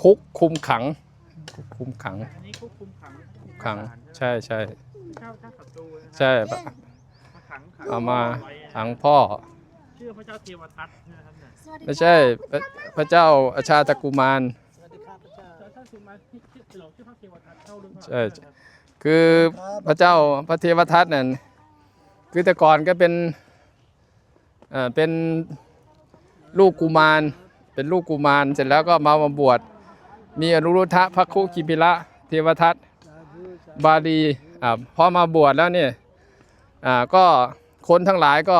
คุกคุมขังคุกคุมขังอันนี้ควบคุมขังขังศาลใช่ใช่เจ้าเจ้าศัตรูนะครับใช่มาขังขังเอามาไว้ขังพ่อ ชื่อพระเจ้าเทวทัตนะครับเนี่ยไม่ใช่พระพระเจ้าอาชาตกุมารแล้วท่านสุมาที่ชื่อหลงชื่อพระเทวทัตเข้าหรือเปล่าใช่คือพระเจ้าพระเทวทัตนั่นคือแต่ก่อนก็เป็นเอ่อเป็นลูกกุมาร เป็นลูกกุมารเสร็จแล้วก็มามาบวช มีอนุรุทธะพระคุกิพิระเทวทัตบาลีอ่าพอมาบวชแล้วเนี่ยอ่าก็คนทั้งหลายก็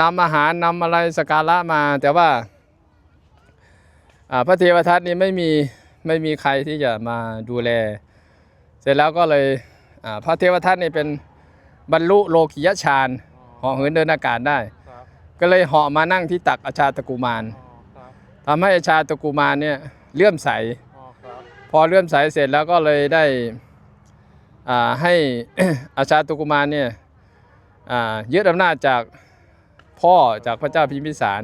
นำอาหารนำอะไรสกการะมาแต่ว่าอ่าพระเทวทัตนี่ไม่มีไม่มีใครที่จะมาดูแล เสร็จแล้วก็เลยอ่าพระเทวทัตนี่เป็นบรรลุโลกิยฌานเหาะเหินเดินอากาศได้ครับก็เลยเหาะมานั่งที่ตักอาชาตกุมารอ๋อครับทำให้อาชาตกุมารเนี่ย เลื่อมใสอ๋อครับพอเลื่อมใสเสร็จแล้วก็เลยได้อ่าให้อาชาตกุมารเนี่ยอ่ายึดอำนาจจากพ่อจากพระเจ้าพิมพิสาร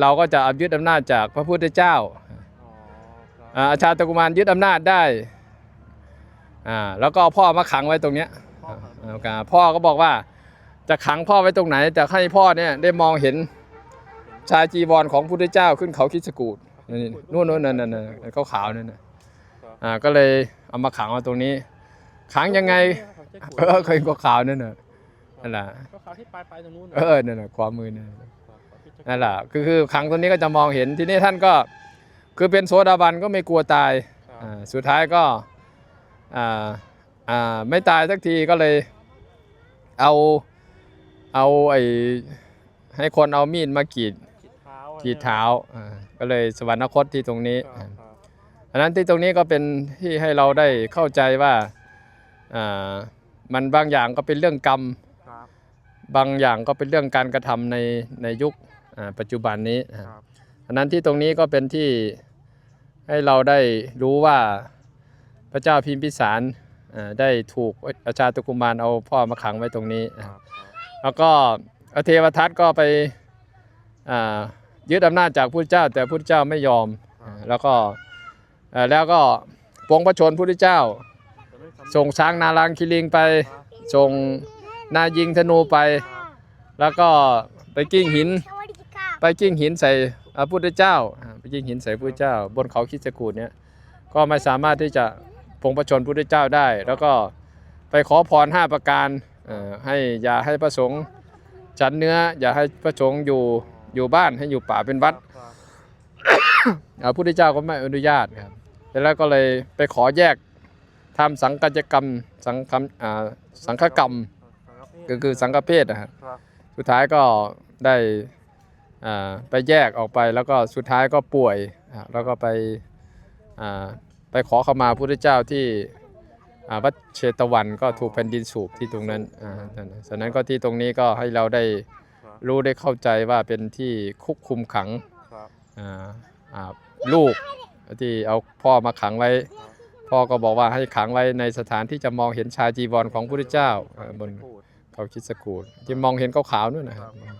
เราก็จะเอายึดอำนาจจากพระพุทธเจ้าอ๋อครับอ่าอาชาตกุมารยึดอำนาจได้อ่าแล้วก็เอาพ่อมาขังไว้ตรงเนี้ยพ่อครับอ่าอ่าพ่อก็บอกว่าจะขังพ่อไว้ตรงไหนจะให้พ่อเนี่ยได้มองเห็นชายจีวรของพระพุทธเจ้าขึ้นเขาคิดสกูด นี่นู่นนู่นนั่นนั่นนั่นเขาขาวๆนั่นน่ะอ่าก็เลยเอามาขังไว้ตรงนี้ ขังยังไง เออเคยก็ขาวนั่นน่ะนั่นแหละก็ขาวที่ปลายปลายตรงนู้นเออนั่นน่ะความมือนั่นน่ะนั่นแหละคือคือขังตรงนี้ก็จะมองเห็นทีนี้ท่านก็คือเป็นโสดาบันก็ไม่กลัวตายอ่าสุดท้ายก็อ่าอ่าไม่ตายสักทีก็เลยเอาเอาไอ้ให้คนเอามีดมากรีดขีดเท้ากรีดเท้าอ่าก็เลยสวรรคตที่ตรงนี้ครับครับอันนั้นที่ตรงนี้ก็เป็นที่ให้เราได้เข้าใจว่าอ่ามันบางอย่างก็เป็นเรื่องกรรม ครับบางอย่างก็เป็นเรื่องการกระทำในในยุคอ่าปัจจุบันนี้อ่าครับอันนั้นที่ตรงนี้ก็เป็นที่ให้เราได้รู้ว่าพระเจ้าพิมพิสารอ่าได้ถูกอาชาตุกุมารเอาพ่อมาขังไว้ตรงนี้คอ่ารับแล้วก็อเทวทัตก็ไปอ่า ยึดอำนาจจากพระเจ้า แต่พระเจ้าไม่ยอมอ่าแล้วก็อ่าแล้วก็ปวงพระชนพระเจ้าแต่ไม่สำเร็จส่งช้างนารังคิลิงไปครับส่งนายิงธนูไป แล้วก็ไปกิ้งหิน ไปกิ้งหินใส่พระพุทธเจ้าอ่าไปกิ้งหินใส่พระพุทธเจ้า บนเขาคิดสกูดเนี่ยก็ไม่สามารถที่จะปรงประชนพระพุทธเจ้าได้ แล้วก็ไปขอพรห้าประการเอ่อให้อย่าให้พระสงฆ์ฉันเนื้อ อย่าให้พระสงฆ์อยู่ อยู่บ้านให้อยู่ป่าเป็นวัดครับพระพุทธเจ้าก็ไม่อนุญาตครับแล้วก็เลยไปขอแยกทำสังกัจกรรมสังคมอ่าสังฆกรรมก็คือสังฆเพศนะครับครับสุดท้ายก็ได้อ่าไปแยกออกไปแล้วก็สุดท้ายก็ป่วยอ่าแล้วก็ไปอ่าไปขอขมาพระพุทธเจ้าที่อ่าวัดเชตวันก็ถูกแผ่นดินสูบที่ตรงนั้นอ่านั่นน่ะฉะนั้นก็ที่ตรงนี้ก็ให้เราได้ค รับรู้ได้เข้าใจว่าเป็นที่คุกคุมขังครับอ่าอ่าลูกที่เอาพ่อมาขังไว้ พ่อก็บอกว่าให้ขังไว้ในสถานที่จะมองเห็นชายจีวรของพระพุทธเจ้าอ่าบนพูดเขาคิดสกูลที่มองเห็นขาวๆนู่นนะครับครับ